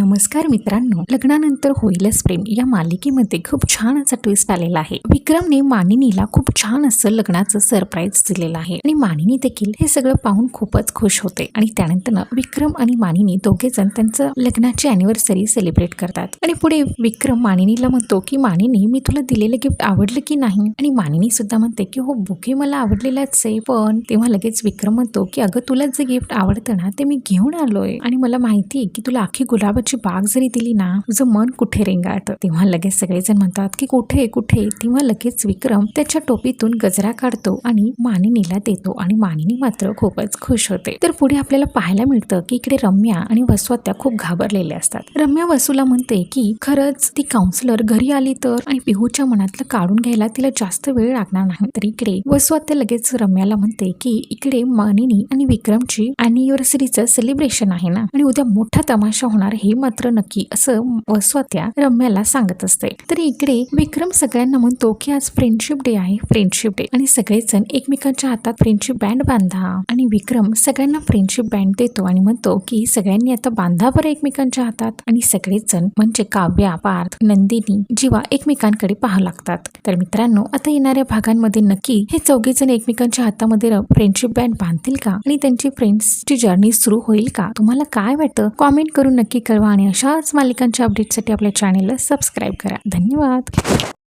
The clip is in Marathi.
नमस्कार मित्रांनो. लग्नानंतर होईलच प्रेम. या मालिकेमध्ये खूप छान असा ट्विस्ट आलेला आहे. विक्रमने मानिनीला खूप छान असं लग्नाचं सरप्राईज दिलेलं आहे. आणि मानिनी देखील हे सगळं पाहून खूपच खुश होते. आणि त्यानंतर विक्रम आणि मानिनी दोघे जण त्यांचं लग्नाची अॅनिव्हर्सरी सेलिब्रेट करतात. आणि पुढे विक्रम मानिनीला म्हणतो की मानिनी मी तुला दिलेलं गिफ्ट आवडलं की नाही? आणि मानिनी सुद्धा म्हणते की हो बुके मला आवडलेलाच आहे. पण तेव्हा लगेच विक्रम म्हणतो की अगं तुला जे गिफ्ट आवडतं ना ते मी घेऊन आलोय. आणि मला माहिती आहे की तुला आखी गुलाबाची बाग जरी दिली ना तुझं मन कुठे रेंगाळतं? तेव्हा लगेच सगळेजण म्हणतात की कुठे कुठे? तेव्हा लगेच विक्रम त्याच्या टोपीतून गजरा काढतो आणि मानिनीला देतो आणि मानिनी मात्र खूपच खुश होते. तर पुढे आपल्याला पाहायला मिळतं की इकडे रम्या आणि वसवात्या खूप घाबरलेल्या असतात. रम्या वसूला म्हणते की खरंच ती काउन्सिलर घरी आली तर आणि पिहूच्या मनातलं काढून घ्यायला तिला जास्त वेळ लागणार नाही. तर इकडे वसवात्या लगेच रम्याला म्हणते की इकडे मानिनी आणि विक्रमची अॅनिव्हर्सरीचं सेलिब्रेशन आहे ना आणि उद्या मोठा तमाशा होणार हे मात्र नक्की असं वसवात्या रम्याला सांगत असते. तर इकडे विक्रम सगळ्यांना म्हणतो की आज फ्रेंडशिप डे आहे. फ्रेंडशिप डे आणि सगळेजण एकमेकांच्या हातात फ्रेंडशिप बँड बांधा. आणि विक्रम सगळ्यांना फ्रेंडशिप बँड देतो आणि म्हणतो की सगळ्यांनी आता बांधा बरं एकमेकांच्या हातात. आणि सगळेच जण म्हणजे काव्या पार्थ नंदिनी जीवा एकमेकांकडे पाहू लागतात. तर मित्रांनो आता येणाऱ्या भागांमध्ये नक्की हे चौघे जण एकमेकांच्या हातामध्ये फ्रेंडशिप बँड बांधतील का? आणि त्यांची फ्रेंड्सची जर्नी सुरू होईल का? तुम्हाला काय वाटतं? कॉमेंट करून नक्की कळवा आणि अशाच मालिकांच्या अपडेटसाठी आपल्या चॅनेलला सबस्क्राईब करा. धन्यवाद.